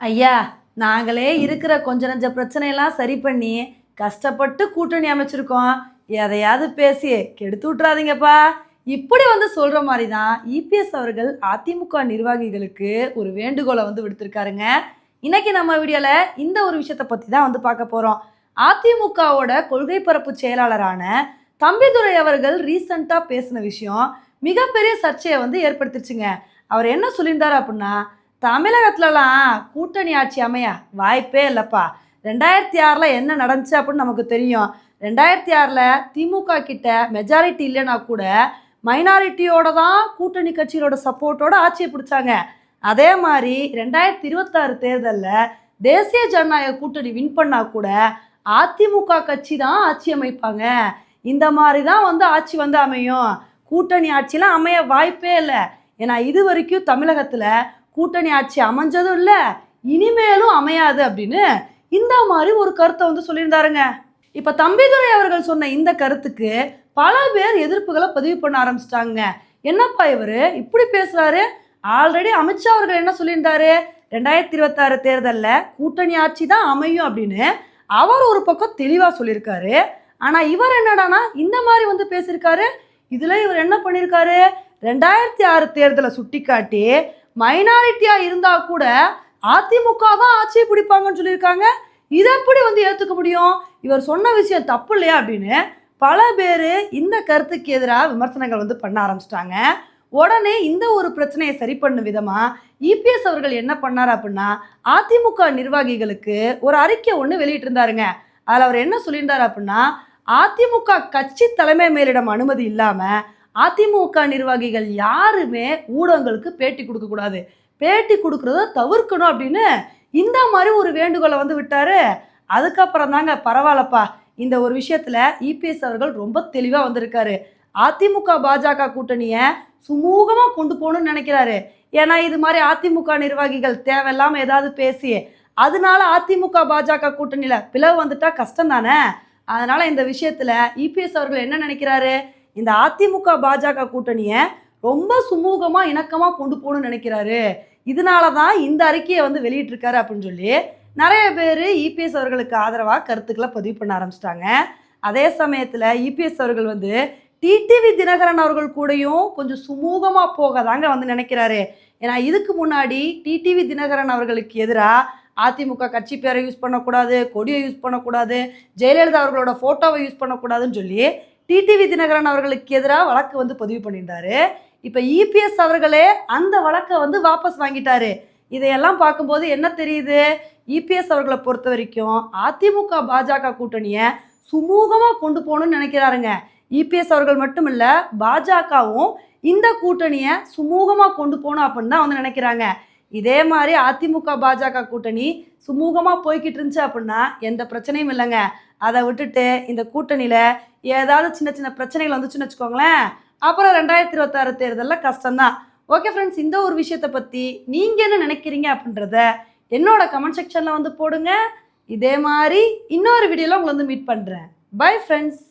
ஐயா நாங்களே இருக்கிற கொஞ்ச நஞ்ச பிரச்சனையெல்லாம் சரி பண்ணி கஷ்டப்பட்டு கூட்டணி அமைச்சிருக்கோம். எதையாவது பேசி கெடுத்து விட்றாதீங்கப்பா இப்படி வந்து சொல்கிற மாதிரி தான் இபிஎஸ் அவர்கள் அதிமுக நிர்வாகிகளுக்கு ஒரு வேண்டுகோளை வந்து விடுத்திருக்காருங்க. இன்னைக்கு நம்ம வீடியோவில் இந்த ஒரு விஷயத்தை பற்றி தான் வந்து பார்க்க போகிறோம் அதிமுகவோட கொள்கை பரப்பு செயலாளரான தம்பிதுரை அவர்கள் ரீசண்டாக பேசின விஷயம் மிகப்பெரிய சர்ச்சையை வந்து ஏற்படுத்திச்சுங்க அவர் என்ன சொல்லியிருந்தார் அப்படின்னா தமிழகத்துலலாம் கூட்டணி ஆட்சி அமைய வாய்ப்பே இல்லைப்பா. ரெண்டாயிரத்தி ஆறில் என்ன நடந்துச்சு அப்படின்னு நமக்கு தெரியும். ரெண்டாயிரத்தி ஆறில் திமுக கிட்ட மெஜாரிட்டி இல்லைன்னா கூட மைனாரிட்டியோட தான் கூட்டணி கட்சிகளோட சப்போர்ட்டோட ஆட்சியை பிடிச்சாங்க. அதே மாதிரி ரெண்டாயிரத்தி இருபத்தாறு தேர்தலில் தேசிய ஜனநாயக கூட்டணி வின் பண்ணா கூட அதிமுக கட்சி தான் ஆட்சி அமைப்பாங்க. இந்த மாதிரி தான் வந்து ஆட்சி வந்து அமையும். கூட்டணி ஆட்சிலாம் அமைய வாய்ப்பே இல்லை. ஏன்னா இது வரைக்கும் தமிழகத்தில் கூட்டணி ஆட்சி அமைஞ்சதும் இல்லை இனிமேலும் அமையாது அப்படின்னு இந்த மாதிரி ஒரு கருத்தை வந்து சொல்லியிருந்தாருங்க. இப்போ தம்பிதுரை அவர்கள் சொன்ன இந்த கருத்துக்கு பல பேர் எதிர்ப்புகளை பதிவு பண்ண ஆரம்பிச்சிட்டாங்க. என்னப்பா இவர்? இப்படி பேசுகிறாரு ஆல்ரெடி அமித்ஷா அவர்கள் என்ன சொல்லியிருந்தாரு? ரெண்டாயிரத்தி இருபத்தாறு தேர்தலில் கூட்டணி ஆட்சி தான் அமையும் அப்படின்னு அவர் ஒரு பக்கம் தெளிவாக சொல்லியிருக்காரு. ஆனால் இவர் என்னடானா இந்த மாதிரி வந்து பேசியிருக்காரு. இதில் இவர் என்ன பண்ணியிருக்காரு? ரெண்டாயிரத்தி ஆறு தேர்தலை சுட்டிக்காட்டி மைனாரிட்டியாக இருந்தால் கூட அதிமுக தான் ஆட்சியை பிடிப்பாங்கன்னு சொல்லியிருக்காங்க. இதை எப்படி வந்து ஏற்றுக்க முடியும்? இவர் சொன்ன விஷயம் தப்பு இல்லையா அப்படின்னு பல பேர் இந்த கருத்துக்கு எதிராக விமர்சனங்கள் வந்து பண்ண ஆரம்பிச்சிட்டாங்க. உடனே இந்த ஒரு பிரச்சனையை சரி பண்ணும் விதமாக இபிஎஸ் அவர்கள் என்ன பண்ணார் அப்படின்னா அதிமுக நிர்வாகிகளுக்கு ஒரு அறிக்கை ஒன்று வெளியிட்டிருந்தாருங்க. அதில் அவர் என்ன சொல்லியிருந்தார் அப்படின்னா அதிமுக கட்சி தலைமை மேலிடம் அனுமதி இல்லாமல் அதிமுக நிர்வாகிகள் யாருமே ஊடகங்களுக்கு பேட்டி கொடுக்கக்கூடாது பேட்டி கொடுக்குறத தவிர்க்கணும் அப்படின்னு இந்த மாதிரி ஒரு வேண்டுகோளை வந்து விட்டாரு. அதுக்கப்புறம் தாங்க பரவாயில்லப்பா. இந்த ஒரு விஷயத்தில் இபிஎஸ் அவர்கள் ரொம்ப தெளிவாக வந்திருக்காரு. அதிமுக பாஜக கூட்டணியை சுமூகமாக கொண்டு போகணும்னு நினைக்கிறாரு. ஏன்னா இது மாதிரி அதிமுக நிர்வாகிகள் தேவையில்லாமல் ஏதாவது பேசி அதனால அதிமுக பாஜக கூட்டணியில் பிளவு வந்துட்டா கஷ்டம் தானே அதனால இந்த விஷயத்தில் இபிஎஸ் அவர்கள் என்ன நினைக்கிறாரு? இந்த அதிமுக பாஜக கூட்டணியை ரொம்ப சுமூகமாக இணக்கமாக கொண்டு போகணும்னு நினைக்கிறாரு. இதனால தான் இந்த அறிக்கையை வந்து வெளியிட்டிருக்காரு அப்படின்னு சொல்லி நிறைய பேர் இபிஎஸ் அவர்களுக்கு ஆதரவாக கருத்துக்களை பதிவு பண்ண ஆரம்பிச்சிட்டாங்க. அதே சமயத்தில் இபிஎஸ் அவர்கள் வந்து டிடிவி தினகரன் அவர்கள் கூடயும் கொஞ்சம் சுமூகமாக போக தாங்க வந்து நினைக்கிறாரு. ஏன்னா இதுக்கு முன்னாடி டிடிவி தினகரன் அவர்களுக்கு எதிராக அதிமுக கட்சி பேரை யூஸ் பண்ணக்கூடாது கொடியை யூஸ் பண்ணக்கூடாது ஜெயலலிதா அவர்களோட ஃபோட்டோவை யூஸ் பண்ணக்கூடாதுன்னு சொல்லி டிடிவி தினகரன் அவர்களுக்கு எதிராக வழக்கு வந்து பதிவு பண்ணியிருந்தாரு. இப்போ இபிஎஸ் அவர்களே அந்த வழக்கை வந்து வாபஸ் வாங்கிட்டாரு. இதையெல்லாம் பார்க்கும்போது என்ன தெரியுது? இபிஎஸ் அவர்களை பொறுத்த வரைக்கும் அதிமுக பாஜக கூட்டணியை சுமூகமாக கொண்டு போகணும்னு நினைக்கிறாருங்க. இபிஎஸ் அவர்கள் மட்டும் இல்லை பாஜகவும் இந்த கூட்டணியை சுமூகமாக கொண்டு போகணும் அப்படின்னு தான் வந்து நினைக்கிறாங்க. இதே மாதிரி அதிமுக பாஜக கூட்டணி சுமூகமாக போய்கிட்டு இருந்துச்சு அப்படின்னா எந்த பிரச்சனையும் இல்லைங்க. அதை விட்டுட்டு இந்த கூட்டணியில் ஏதாவது சின்ன சின்ன பிரச்சனைகள் வந்துச்சுன்னு வச்சுக்கோங்களேன். அப்புறம் ரெண்டாயிரத்தி இருபத்தாறு தேர்தலில் கஷ்டம்தான். ஓகே ஃப்ரெண்ட்ஸ் இந்த ஒரு விஷயத்தை பற்றி நீங்கள் என்ன நினைக்கிறீங்க அப்படின்றத என்னோட கமெண்ட் செக்ஷனில் வந்து போடுங்க. இதே மாதிரி இன்னொரு வீடியோவில் உங்களை வந்து மீட் பண்ணுறேன் பை ஃப்ரெண்ட்ஸ்